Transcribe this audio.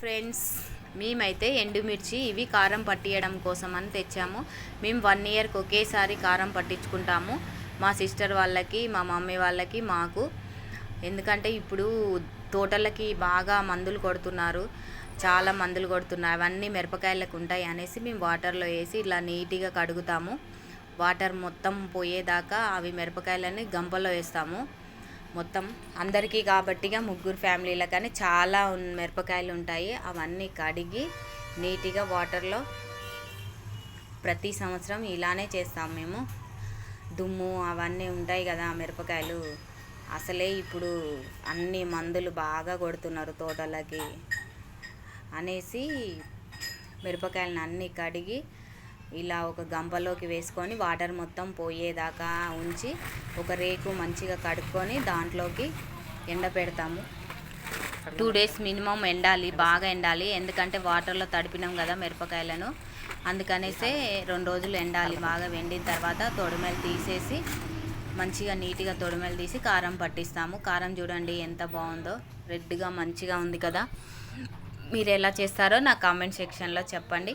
Friends మేమైతే ఎండుమిర్చి ఇవి కారం పట్టియడం కోసం అని తెచ్చాము. మేము వన్ ఇయర్కి ఒకేసారి కారం పట్టించుకుంటాము. మా సిస్టర్ వాళ్ళకి మా మమ్మీ వాళ్ళకి మాకు. ఎందుకంటే ఇప్పుడు తోటలకి బాగా మందులు కొడుతున్నారు. చాలా మందులు కొడుతున్నారు. అవన్నీ మిరపకాయలకు ఉంటాయి అనేసి మేము వాటర్లో వేసి ఇలా నీట్గా కడుగుతాము. వాటర్ మొత్తం పోయేదాకా అవి మిరపకాయలని గంపలో వేస్తాము. మొత్తం అందరికీ కాబట్టిగా ముగ్గురు ఫ్యామిలీల కానీ చాలా మిరపకాయలు ఉంటాయి. అవన్నీ కడిగి నీట్గా వాటర్లో ప్రతి సంవత్సరం ఇలానే చేస్తాం మేము. దుమ్ము అవన్నీ ఉంటాయి కదా మిరపకాయలు. అసలే ఇప్పుడు అన్ని మందులు బాగా కొడుతున్నారు తోటలకి అనేసి మిరపకాయలను అన్నీ కడిగి ఇలా ఒక గంపలోకి వేసుకొని వాటర్ మొత్తం పోయేదాకా ఉంచి ఒక రేకు మంచిగా కడుక్కొని దాంట్లోకి ఎండపెడతాము టూ డేస్ మినిమం ఎండాలి బాగా ఎండాలి. ఎందుకంటే వాటర్లో తడిపినాం కదా మిరపకాయలను. అందుకనేసే రెండు రోజులు ఎండాలి బాగా వెండిన తర్వాత తొడిమెలు తీసేసి మంచిగా నీట్గా తొడిమెలు తీసి కారం పట్టిస్తాము. కారం చూడండి ఎంత బాగుందో రెడ్గా మంచిగా ఉంది కదా. మీరు ఎలా చేస్తారో నా కామెంట్ సెక్షన్లో చెప్పండి.